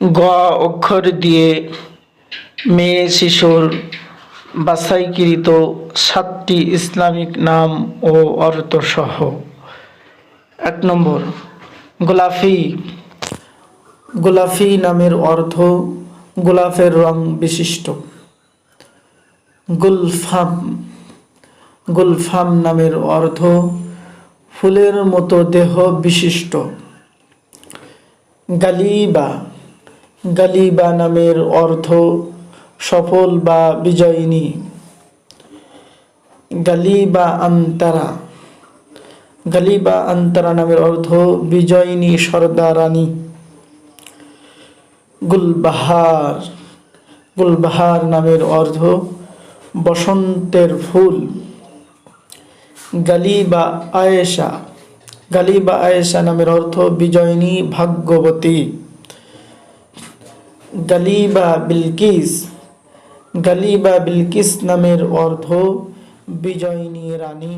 গ অক্ষর দিয়ে মেয়ে, শিশুর বাছাইকৃত সাতটি ইসলামিক নাম ও অর্থ সহ এক নম্বর, গোলাফি। গোলাফি নামের অর্থ গোলাপের রং বিশিষ্ট। গুলফাম। গুলফাম নামের অর্থ ফুলের মতো দেহ বিশিষ্ট। গালিবা। গালিবা নামের অর্থ সফল বা বিজয়িনী। গালিবা আন্তরা গালিবা আন্তরা নামের অর্থ বিজয়িনী সর্দারানী। গুলবাহার। গুলবাহার নামের অর্থ বসন্তের ফুল। গালিবা আয়েশা গালিবা আয়েশা নামের অর্থ বিজয়িনী ভাগ্যবতী। গালিবা বিলকিস গালিবা বিলকিস নামের অর্থ বিজয়িনী রানী।